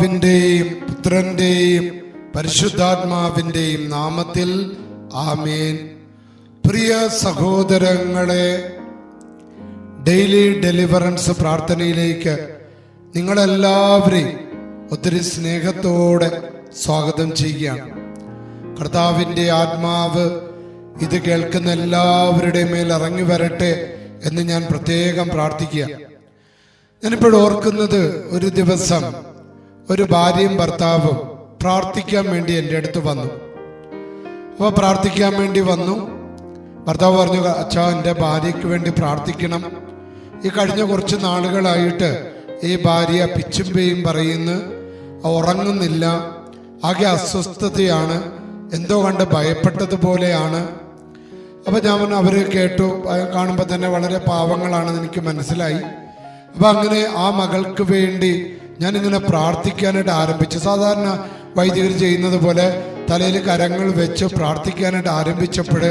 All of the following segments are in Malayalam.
പിതാവിന്റെയും പുത്രന്റെയും പരിശുദ്ധാത്മാവിന്റെയും നാമത്തിൽ ആമേൻ. പ്രിയ സഹോദരങ്ങളെ ഡെയിലി ഡെലിവറൻസ് പ്രാർത്ഥനയിലേക്ക് നിങ്ങളെല്ലാവരെയും ഒത്തിരി സ്നേഹത്തോടെ സ്വാഗതം ചെയ്യുകയാണ്. കർത്താവിന്റെ ആത്മാവ് ഇത് കേൾക്കുന്ന എല്ലാവരുടെയും മേൽ ഇറങ്ങി വരട്ടെ എന്ന് ഞാൻ പ്രത്യേകം പ്രാർത്ഥിക്കുക ഞാനിപ്പോൾ ഓർക്കുന്നത് ഒരു ദിവസം ഒരു ഭാര്യയും ഭർത്താവും പ്രാർത്ഥിക്കാൻ വേണ്ടി എന്റെ അടുത്ത് വന്നു. അപ്പോൾ പ്രാർത്ഥിക്കാൻ വേണ്ടി വന്നു. ഭർത്താവ് പറഞ്ഞു അച്ഛാ എന്റെ ഭാര്യയ്ക്ക് വേണ്ടി പ്രാർത്ഥിക്കണം. ഈ കഴിഞ്ഞ കുറച്ച് നാളുകളായിട്ട് ഈ ഭാര്യ പിച്ചുമ്പയും പറയുന്നു ഉറങ്ങുന്നില്ല ആകെ അസ്വസ്ഥതയാണ് എന്തോ കണ്ട് ഭയപ്പെട്ടതുപോലെയാണ്. അപ്പൊ ഞാൻ അവർ കേട്ടു കാണുമ്പോൾ തന്നെ വളരെ പാവങ്ങളാണെന്ന് എനിക്ക് മനസ്സിലായി. അപ്പൊ അങ്ങനെ ആ മകൾക്ക് വേണ്ടി ഞാൻ ഇങ്ങനെ പ്രാർത്ഥിക്കാനായിട്ട് ആരംഭിച്ചു. സാധാരണ വൈദികർ ചെയ്യുന്നത് പോലെ തലയിൽ കരങ്ങൾ വെച്ച് പ്രാർത്ഥിക്കാനായിട്ട് ആരംഭിച്ചപ്പോൾ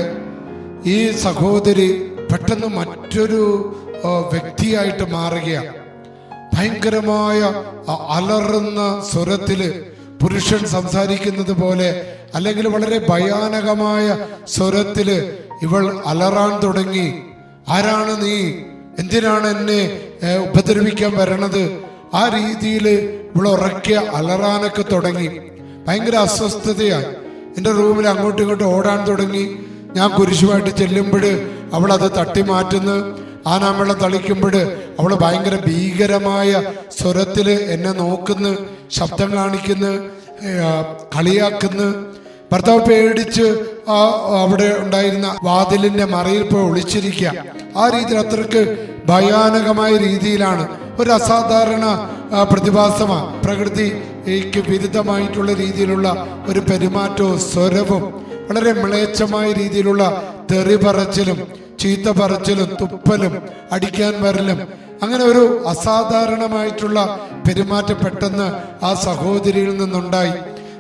ഈ സഹോദരി പെട്ടെന്ന് മറ്റൊരു വ്യക്തിയായിട്ട് മാറുകയാണ് ഭയങ്കരമായ അലറുന്ന സ്വരത്തിൽ പുരുഷൻ സംസാരിക്കുന്നത് പോലെ അല്ലെങ്കിൽ വളരെ ഭയാനകമായ സ്വരത്തിൽ ഇവൾ അലറാൻ തുടങ്ങി. ആരാണ് നീ? എന്തിനാണ് എന്നെ ഉപദ്രവിക്കാൻ വരണത്? ആ രീതിയിൽ ഇവളുറക്കിയ അലറാനൊക്കെ തുടങ്ങി. ഭയങ്കര അസ്വസ്ഥതയായി. എന്റെ റൂമിൽ അങ്ങോട്ടും ഇങ്ങോട്ടും ഓടാൻ തുടങ്ങി. ഞാൻ കുരിശുമായിട്ട് ചെല്ലുമ്പോൾ അവളത് തട്ടി മാറ്റുന്നു ആനാമ്പെള്ളം തളിക്കുമ്പോൾ അവൾ ഭയങ്കര ഭീകരമായ സ്വരത്തിൽ എന്നെ നോക്കുന്നു ശബ്ദം കാണിക്കുന്നു കളിയാക്കുന്നു. ഭർത്താവ് പേടിച്ച് ആ അവിടെ ഉണ്ടായിരുന്ന വാതിലിന്റെ മറയിൽ പോയി ഒളിച്ചിരിക്കുക ആ രീതിയിൽ അത്രയ്ക്ക് ഭയാനകമായ രീതിയിലാണ് ഒരു അസാധാരണ പ്രതിഭാസമാണ് പ്രകൃതിക്ക് വിരുദ്ധമായിട്ടുള്ള രീതിയിലുള്ള ഒരു പെരുമാറ്റവും സ്വരവും വളരെ മ്ലേച്ഛമായ രീതിയിലുള്ള തെറി പറച്ചിലും ചീത്ത പറച്ചിലും തുപ്പലും അടിക്കാൻ വരലും അങ്ങനെ ഒരു അസാധാരണമായിട്ടുള്ള പെരുമാറ്റം പെട്ടെന്ന് ആ സഹോദരിയിൽ നിന്നുണ്ടായി.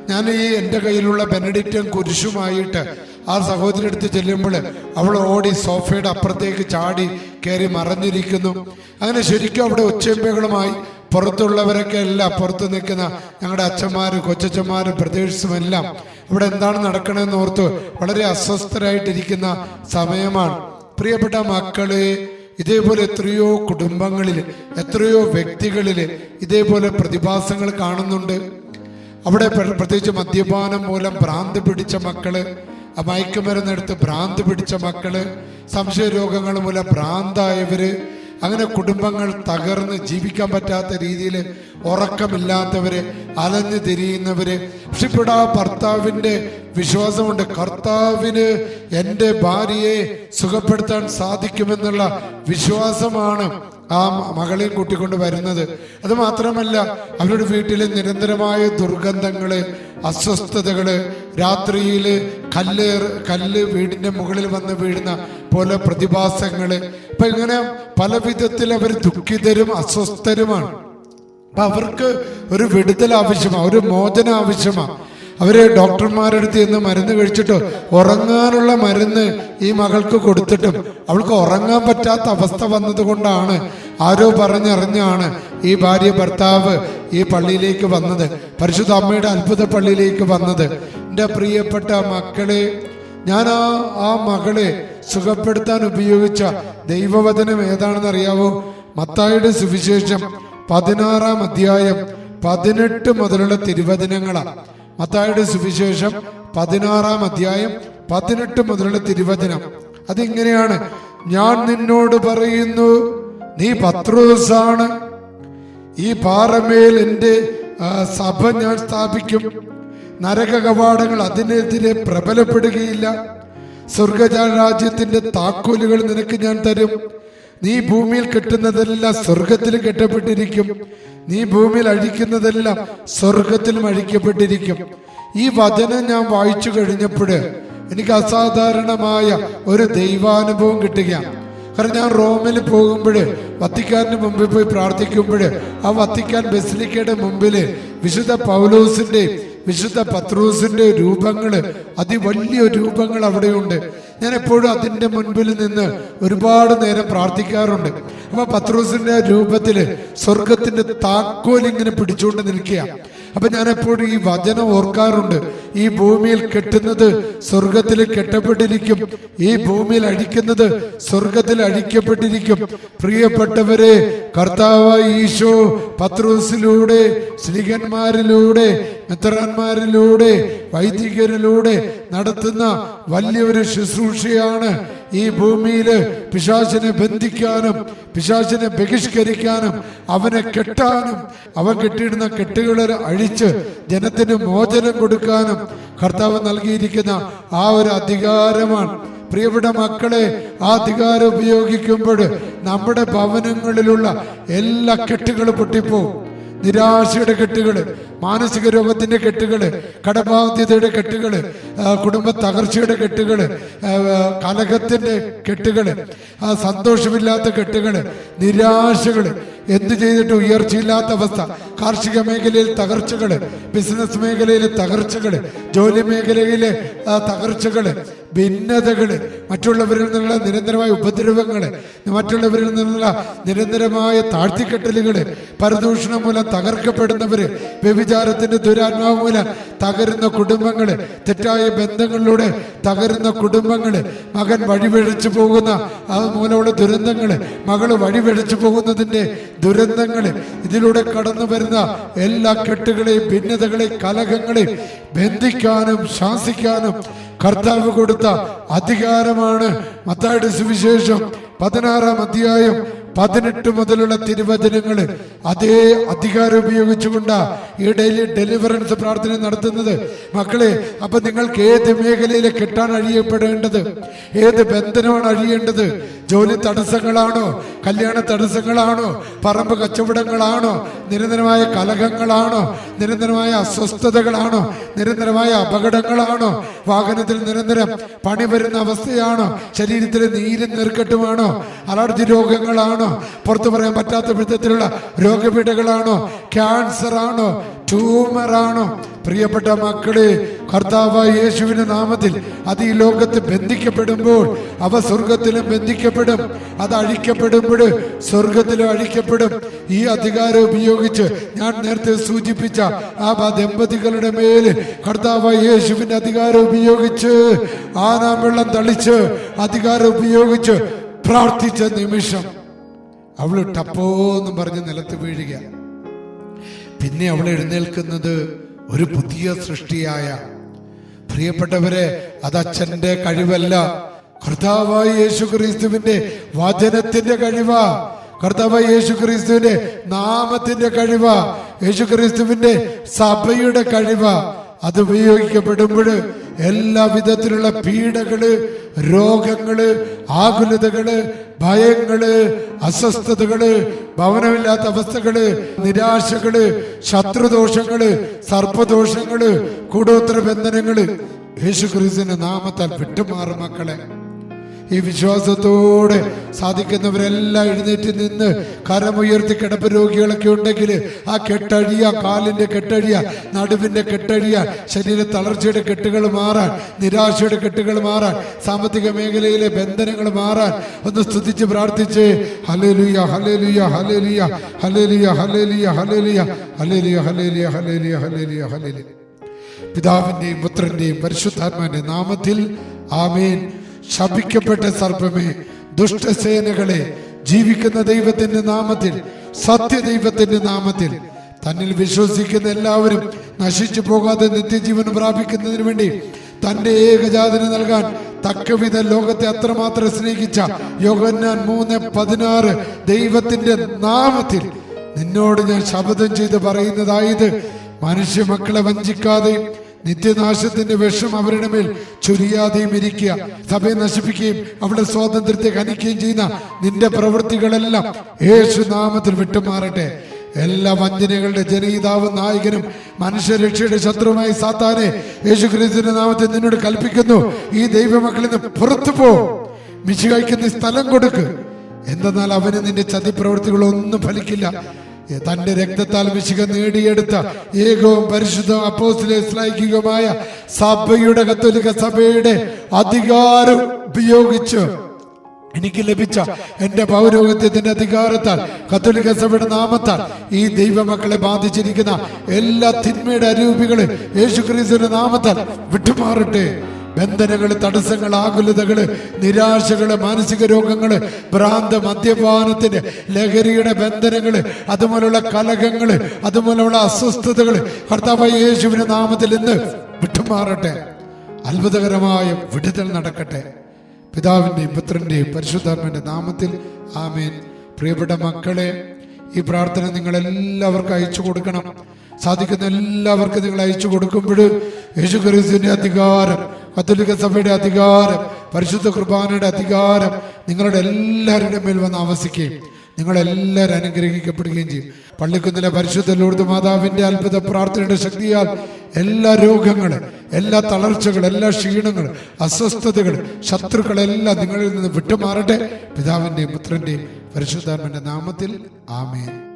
ഞാൻ ഈ എന്റെ കയ്യിലുള്ള ബെനഡിക്റ്റൻ കുരിശുമായിട്ട് ആ സഹോദരി അടുത്ത് ചെല്ലുമ്പോൾ അവൾ ഓടി സോഫയുടെ അപ്പുറത്തേക്ക് ചാടി കയറി മറഞ്ഞിരിക്കുന്നു. അങ്ങനെ ശരിക്കും അവിടെ ഒച്ചയമ്പകളുമായി പുറത്തുള്ളവരൊക്കെ എല്ലാം പുറത്ത് നിൽക്കുന്ന ഞങ്ങളുടെ അച്ഛന്മാരും കൊച്ചച്ഛന്മാരും ബ്രദേഴ്സും എല്ലാം ഇവിടെ എന്താണ് നടക്കണമെന്ന് ഓർത്ത് വളരെ അസ്വസ്ഥരായിട്ടിരിക്കുന്ന സമയമാണ്. പ്രിയപ്പെട്ട മക്കളെ ഇതേപോലെ എത്രയോ കുടുംബങ്ങളിൽ എത്രയോ വ്യക്തികളിൽ ഇതേപോലെ പ്രതിഭാസങ്ങൾ കാണുന്നുണ്ട്. അവിടെ പ്ര- പ്രത്യേകിച്ച് മദ്യപാനം മൂലം ഭ്രാന്ത് പിടിച്ച മക്കൾ ആ മയക്കുമരുന്നെടുത്ത് ഭ്രാന്ത് പിടിച്ച മക്കൾ സംശയ രോഗങ്ങൾ മൂലം ഭ്രാന്തായവര് അങ്ങനെ കുടുംബങ്ങൾ തകർന്ന് ജീവിക്കാൻ പറ്റാത്ത രീതിയിൽ ഉറക്കമില്ലാത്തവര് അലഞ്ഞു തിരിയുന്നവര് പക്ഷെ ഇവിടെ ആ ഭർത്താവിന്റെ വിശ്വാസമുണ്ട്. കർത്താവിന് എന്റെ ഭാര്യയെ സുഖപ്പെടുത്താൻ സാധിക്കുമെന്നുള്ള വിശ്വാസമാണ് ആ മകളെയും കൂട്ടിക്കൊണ്ട് വരുന്നത്. അത് മാത്രമല്ല അവരുടെ വീട്ടിലെ നിരന്തരമായ ദുർഗന്ധങ്ങൾ അസ്വസ്ഥതകൾ രാത്രിയിൽ കല്ല് കല്ല് വീടിന്റെ മുകളിൽ വന്ന് വീഴുന്ന പോലെ പ്രതിഭാസങ്ങൾ. ഇപ്പൊ ഇങ്ങനെ പല വിധത്തിൽ അവർ ദുഃഖിതരും അസ്വസ്ഥരുമാണ്. അപ്പൊ അവർക്ക് ഒരു വിടുതൽ ആവശ്യമാണ് ഒരു മോചനം ആവശ്യമാണ് അവർ ഡോക്ടർമാരെടുത്ത് ഇന്ന് മരുന്ന് കഴിച്ചിട്ട് ഉറങ്ങാനുള്ള മരുന്ന് ഈ മകൾക്ക് കൊടുത്തിട്ടും അവൾക്ക് ഉറങ്ങാൻ പറ്റാത്ത അവസ്ഥ വന്നതുകൊണ്ടാണ് ആരോ പറഞ്ഞറിഞ്ഞാണ് ഈ ഭാര്യ ഭർത്താവ് ഈ പള്ളിയിലേക്ക് വന്നത്. പരിശുദ്ധ അമ്മയുടെ അത്ഭുത പള്ളിയിലേക്ക് വന്നത്. എന്റെ പ്രിയപ്പെട്ട മക്കളെ ഞാൻ ആ ആ മകളെ സുഖപ്പെടുത്താൻ ഉപയോഗിച്ച ദൈവവചനം ഏതാണെന്ന് അറിയാവോ മത്തായുടെ സുവിശേഷം പതിനാറാം അധ്യായം പതിനെട്ട് മുതലുള്ള തിരുവചനങ്ങളാണ് മത്തായുടെ സുവിശേഷം പതിനാറാം അധ്യായം പതിനെട്ട് മുതലുള്ള തിരുവചനം. അതിങ്ങനെയാണ് ഞാൻ നിന്നോട് പറയുന്നു നീ പത്രോസാണ്. ഈ പാറമേൽ എന്റെ സഭ ഞാൻ സ്ഥാപിക്കും. നരക കവാടങ്ങൾ അതിനെതിരെ പ്രബലപ്പെടുകയില്ല. സ്വർഗരാജ്യത്തിന്റെ താക്കോലുകൾ നിനക്ക് ഞാൻ തരും. നീ ഭൂമിയിൽ കെട്ടുന്നതെല്ലാം സ്വർഗത്തിലും കെട്ടപ്പെട്ടിരിക്കും. നീ ഭൂമിയിൽ അഴിക്കുന്നതെല്ലാം സ്വർഗത്തിലും അഴിക്കപ്പെട്ടിരിക്കും. ഈ വചനം ഞാൻ വായിച്ചു കഴിഞ്ഞപ്പോൾ എനിക്ക് അസാധാരണമായ ഒരു ദൈവാനുഭവം കിട്ടുകയാണ്. കാരണം ഞാൻ റോമിൽ പോകുമ്പോൾ വത്തിക്കാനിന് മുമ്പിൽ പോയി പ്രാർത്ഥിക്കുമ്പോൾ ആ വത്തിക്കാൻ ബസിലിക്കയുടെ മുമ്പിൽ വിശുദ്ധ പൗലോസിന്റെ വിശുദ്ധ പത്രൂസിന്റെ രൂപങ്ങൾ അതിവലിയ രൂപങ്ങൾ അവിടെയുണ്ട്. ഞാൻ എപ്പോഴും അതിന്റെ മുൻപിൽ നിന്ന് ഒരുപാട് നേരം പ്രാർത്ഥിക്കാറുണ്ട്. അപ്പോൾ പത്രൂസിന്റെ രൂപത്തിൽ സ്വർഗത്തിന്റെ താക്കോൽ ഇങ്ങനെ പിടിച്ചുകൊണ്ട് നിൽക്കുക അപ്പൊ ഞാൻ എപ്പോഴും ഈ വചനം ഓർക്കാറുണ്ട്. ഈ ഭൂമിയിൽ കെട്ടുന്നത് സ്വർഗത്തിൽ കെട്ടപ്പെട്ടിരിക്കും. ഈ ഭൂമിയിൽ അഴിക്കുന്നത് സ്വർഗത്തിൽ അഴിക്കപ്പെട്ടിരിക്കും പ്രിയപ്പെട്ടവരെ കർത്താവ് ഈശോ പത്രൂസിലൂടെ സ്ത്രീകന്മാരിലൂടെ മിത്രന്മാരിലൂടെ വൈദികരിലൂടെ നടത്തുന്ന വലിയൊരു ശുശ്രൂഷയാണ് ഈ ഭൂമിയിൽ പിശാചിനെ ബന്ധിക്കാനും പിശാചിനെ ബഹിഷ്കരിക്കാനും അവനെ കെട്ടാനും അവൻ കെട്ടിയിടുന്ന കെട്ടുകളെ അഴിച്ച് ജനത്തിന് മോചനം കൊടുക്കാനും കർത്താവ് നൽകിയിരിക്കുന്ന ആ ഒരു അധികാരമാണ്. പ്രിയപ്പെട്ട മക്കളെ ആ അധികാരം ഉപയോഗിക്കുമ്പോൾ നമ്മുടെ ഭവനങ്ങളിലുള്ള എല്ലാ കെട്ടുകളും പൊട്ടിപ്പോവും. നിരാശയുടെ കെട്ടുകൾ മാനസിക രോഗത്തിന്റെ കെട്ടുകൾ കടബാധ്യതയുടെ കെട്ടുകൾ കുടുംബ തകർച്ചയുടെ കെട്ടുകൾ കലഹത്തിന്റെ കെട്ടുകൾ സന്തോഷമില്ലാത്ത കെട്ടുകൾ നിരാശകൾ എന്ത് ചെയ്തിട്ട് ഉയർച്ചയില്ലാത്ത അവസ്ഥ കാർഷിക മേഖലയിൽ തകർച്ചകൾ ബിസിനസ് മേഖലയിൽ തകർച്ചകൾ ജോലി മേഖലയിലെ തകർച്ചകൾ ഭിന്നതകൾ. മറ്റുള്ളവരിൽ നിന്നുള്ള നിരന്തരമായ ഉപദ്രവങ്ങൾ മറ്റുള്ളവരിൽ നിന്നുള്ള നിരന്തരമായ താഴ്ത്തിക്കെട്ടലുകൾ പരദൂഷണം മൂലം തകർക്കപ്പെടുന്നവർ വ്യഭിചാരത്തിന്റെ ദുരാത്മാവ് മൂലം തകരുന്ന കുടുംബങ്ങൾ തെറ്റായ ബന്ധങ്ങളിലൂടെ തകരുന്ന കുടുംബങ്ങൾ മകൻ വഴിപിഴച്ചു പോകുന്ന അത് മൂലമുള്ള ദുരന്തങ്ങൾ മകൾ വഴിപിഴച്ചു പോകുന്നതിന്റെ ദുരന്തങ്ങൾ ഇതിലൂടെ കടന്നു വരുന്ന എല്ലാ കെട്ടുകളെയും ഭിന്നതകളെയും കലഹങ്ങളെയും ബന്ധിക്കാനും ശാസിക്കാനും കർത്താവ് കൊടുത്ത അധികാരമാണ്. മത്തായുടെ സുവിശേഷം പതിനാറാം അധ്യായം പതിനെട്ട് മുതലുള്ള തിരുവചനങ്ങൾ അതേ അധികാരം ഉപയോഗിച്ചുകൊണ്ട് ഈ ഡെയിലി ഡെലിവറൻസ് പ്രാർത്ഥന നടത്തുന്നത്. മക്കളെ അപ്പൊ നിങ്ങൾക്ക് ഏത് മേഖലയിലെ കെട്ടാൻ അഴിയപ്പെടേണ്ടത്? ഏത് ബന്ധനമാണ് അഴിയേണ്ടത്? ജോലി തടസ്സങ്ങളാണോ? കല്യാണ തടസ്സങ്ങളാണോ? പറമ്പ് കച്ചവടങ്ങളാണോ? നിരന്തരമായ കലഹങ്ങളാണോ? നിരന്തരമായ അസ്വസ്ഥതകളാണോ? നിരന്തരമായ അപകടങ്ങളാണോ? വാഹനത്തിൽ നിരന്തരം പണി വരുന്ന അവസ്ഥയാണോ? ശരീരത്തിലെ നീരും നീർക്കെട്ടുമാണോ? അലർജി രോഗങ്ങളാണോ? പുറത്തു പറയാൻ പറ്റാത്ത വിധത്തിലുള്ള രോഗപീഠകളാണോ? ക്യാൻസർ ആണോ? ട്യൂമർ ആണോ? പ്രിയപ്പെട്ട മക്കളെ കർത്താവായ യേശുവിന്റെ നാമത്തിൽ അത് ഈ ലോകത്ത് ബന്ധിക്കപ്പെടുമ്പോൾ അവ സ്വർഗത്തിലും ബന്ധിക്കപ്പെടും. അത് അഴിക്കപ്പെടുമ്പോൾ സ്വർഗത്തിലും അഴിക്കപ്പെടും. ഈ അധികാരം ഉപയോഗിച്ച് ഞാൻ നേരത്തെ സൂചിപ്പിച്ച ആ ദമ്പതികളുടെ മേൽ കർത്താവായ യേശുവിന്റെ അധികാരം ഉപയോഗിച്ച് ആനാം വെള്ളം തളിച്ച് അധികാരം ഉപയോഗിച്ച് പ്രാർത്ഥിച്ച നിമിഷം അവൾ ടപ്പോന്നും പറഞ്ഞ് നിലത്ത് വീഴുക. പിന്നെ അവൾ എഴുന്നേൽക്കുന്നത് ഒരു പുതിയ സൃഷ്ടിയായ. പ്രിയപ്പെട്ടവരെ അത് അച്ഛന്റെ കഴിവല്ല. കർത്താവായ യേശു ക്രിസ്തുവിന്റെ വചനത്തിന്റെ കഴിവാ. കർത്താവായ യേശു ക്രിസ്തുവിന്റെ നാമത്തിന്റെ കഴിവാ. യേശു ക്രിസ്തുവിന്റെ സഭയുടെ കഴിവാ. അത് ഉപയോഗിക്കപ്പെടുമ്പോൾ എല്ലാ വിധത്തിലുള്ള പീഡകൾ രോഗങ്ങൾ ആകുലതകൾ ഭയങ്ങൾ അസ്വസ്ഥതകൾ ഭവനമില്ലാത്ത അവസ്ഥകൾ നിരാശകൾ ശത്രുദോഷങ്ങൾ സർപ്പദോഷങ്ങൾ കൂടോത്ര ബന്ധനങ്ങൾ. യേശുക്രിസ്തുവിന്റെ നാമത്താൽ വിട്ടുമാറും മക്കളെ. ഈ വിശ്വാസത്തോടെ സാധിക്കുന്നവരെല്ലാം എഴുന്നേറ്റ് നിന്ന് കരമുയർത്തി കിടപ്പ് രോഗികളൊക്കെ ഉണ്ടെങ്കിൽ ആ കെട്ടഴിയ കാലിന്റെ കെട്ടഴിയ നടുവിന്റെ കെട്ടഴിയ ശരീര തളർച്ചയുടെ കെട്ടുകൾ മാറാൻ നിരാശയുടെ കെട്ടുകൾ മാറാൻ സാമ്പത്തിക മേഖലയിലെ ബന്ധനങ്ങൾ മാറാൻ ഒന്ന് സ്തുതിച്ച് പ്രാർത്ഥിച്ച് ഹലേലുയ ഹലേലുയ ഹലേലുയ ഹലേലുയ ഹലേലുയ ഹലേലുയ ഹലേലുയ ഹലേലുയ ഹലേലുയ ഹലേലുയ ഹലേലുയ പിതാവിന്റെയും പുത്രന്റെയും പരിശുദ്ധാത്മാവിന്റെ നാമത്തിൽ ആമേൻ ശപിക്കപ്പെട്ട സർപ്പമേ ദുഷ്ടസേനകളെ ജീവിക്കുന്ന ദൈവത്തിന്റെ നാമത്തിൽ സത്യ ദൈവത്തിന്റെ നാമത്തിൽ. തന്നിൽ വിശ്വസിക്കുന്ന എല്ലാവരും നശിച്ചു പോകാതെ നിത്യജീവൻ പ്രാപിക്കുന്നതിന് വേണ്ടി തന്റെ ഏകജാതന നൽകാൻ തക്കവിധ ലോകത്തെ അത്രമാത്രം സ്നേഹിച്ച യോഹന്നാൻ മൂന്ന് പതിനാറ് ദൈവത്തിന്റെ നാമത്തിൽ നിന്നോട് ഞാൻ ശബ്ദം ചെയ്ത് പറയുന്നതായത് മനുഷ്യ മക്കളെ വഞ്ചിക്കാതെയും നിത്യനാശത്തിന്റെ വിഷം അവരുടെ മേൽ ചൊരിയാതെയും ഇരിക്കുക. സഭയെ നശിപ്പിക്കുകയും അവരുടെ സ്വാതന്ത്ര്യത്തെ ഹനിക്കുകയും ചെയ്യുന്ന നിന്റെ പ്രവൃത്തികളെല്ലാം യേശു നാമത്തിൽ വിട്ടുമാറട്ടെ. എല്ലാ വഞ്ചനകളുടെ ജനയിതാവും നായകനും മനുഷ്യരക്ഷയുടെ ശത്രുവുമായി സാത്താനെ യേശു ക്രിസ്തുവിന്റെ നാമത്തിൽ നിന്നോട് കൽപ്പിക്കുന്നു. ഈ ദൈവമക്കളിൽ നിന്ന് പുറത്തു പോ. മിശികായ്ക്ക് സ്ഥലം കൊടുക്ക്. എന്തെന്നാൽ അവന് നിന്റെ ചതിപ്രവൃത്തികളൊന്നും ഫലിക്കില്ല. തന്റെ രക്തത്താൽ വിശുഖ നേടിയെടുത്ത ഏകവും പരിശുദ്ധവും അപ്പോസിലെ ശ്ലൈകികമായ സഭയുടെ കത്തോലിക്ക സഭയുടെ അധികാരം ഉപയോഗിച്ച് എനിക്ക് ലഭിച്ച എന്റെ പൗരോഹിത്യത്തിന്റെ അധികാരത്താൽ കത്തോലിക്ക സഭയുടെ നാമത്താൽ ഈ ദൈവമക്കളെ ബാധിച്ചിരിക്കുന്ന എല്ലാ തിന്മയുടെ അരൂപികളും യേശുക്രിസ്തുവിന്റെ നാമത്താൽ വിട്ടുമാറട്ടെ. ബന്ധനങ്ങൾ തടസ്സങ്ങൾ ആകുലതകൾ നിരാശകൾ മാനസിക രോഗങ്ങൾ ഭ്രാന്ത് മദ്യപാനത്തിന് ലഹരിയുടെ ബന്ധനങ്ങൾ അതുപോലുള്ള കലഹങ്ങൾ അതുപോലുള്ള അസ്വസ്ഥതകൾ കർത്താവ് യേശുവിന്റെ നാമത്തിൽ ഇന്ന് വിട്ടുമാറട്ടെ. അത്ഭുതകരമായ വിടുതൽ നടക്കട്ടെ. പിതാവിന്റെയും പുത്രന്റെയും പരിശുദ്ധാത്മന്റെ നാമത്തിൽ ആമേൻ. പ്രിയപ്പെട്ട മക്കളെ ഈ പ്രാർത്ഥന നിങ്ങൾ എല്ലാവർക്കും അയച്ചു കൊടുക്കണം. സാധിക്കുന്ന എല്ലാവർക്കും നിങ്ങൾ അയച്ചു കൊടുക്കുമ്പോൾ യേശു ക്രിസ്തുവിന്റെ അധികാരം കത്തോലിക്ക സഭയുടെ അധികാരം പരിശുദ്ധ കുർബാനയുടെ അധികാരം നിങ്ങളുടെ എല്ലാവരുടെ മേൽ വന്ന് ആവസിക്കുകയും നിങ്ങളെല്ലാവരും അനുഗ്രഹിക്കപ്പെടുകയും ചെയ്യും. പള്ളിക്കുന്നിലെ പരിശുദ്ധ ലൂർദ് മാതാവിന്റെ അത്ഭുത പ്രാർത്ഥനയുടെ ശക്തിയാൽ എല്ലാ രോഗങ്ങളും എല്ലാ തളർച്ചകളും എല്ലാ ക്ഷീണങ്ങളും അസ്വസ്ഥതകളും ശത്രുക്കളെല്ലാം നിങ്ങളിൽ നിന്ന് വിട്ടുമാറട്ടെ. പിതാവിന്റെയും പുത്രന്റെയും പരിശുദ്ധാത്മന്റെ നാമത്തിൽ ആമേൻ.